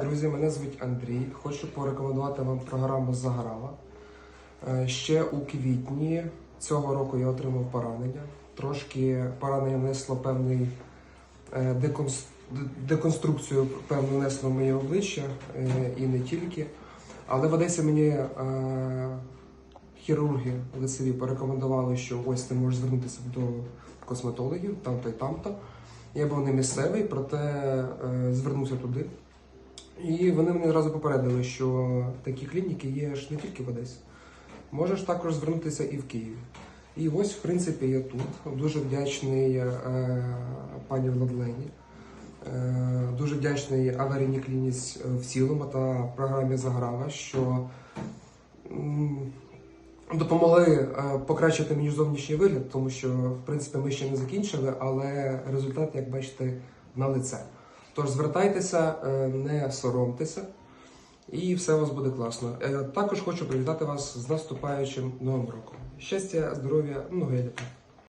Друзі, мене звуть Андрій. Хочу порекомендувати вам програму Заграва. Е, Ще у квітні цього року я отримав поранення. Трошки поранення внесло певний е, деконструкцію певну внесло моє обличчя е, і не тільки. Але в Одесі мені хірурги лицеві порекомендували, що ось ти можеш звернутися до косметологів, там-то і там-то. Я був не місцевий, проте звернувся туди. І вони мене одразу попередили, що такі клініки є ж не тільки в Одесі. Можеш також звернутися і в Києві. І ось, в принципі, я тут. Дуже вдячний е, пані Владлені. Е, дуже вдячний аварійній клініці е, в цілому та програмі Заграва, що м, допомогли е, покращити мені зовнішній вигляд, тому що, в принципі, ми ще не закінчили, але результат, як бачите, на лице. Тож звертайтеся, е, не соромтеся, і все у вас буде класно. Е, Також хочу привітати вас з наступаючим новим роком. Щастя, здоров'я, много літа.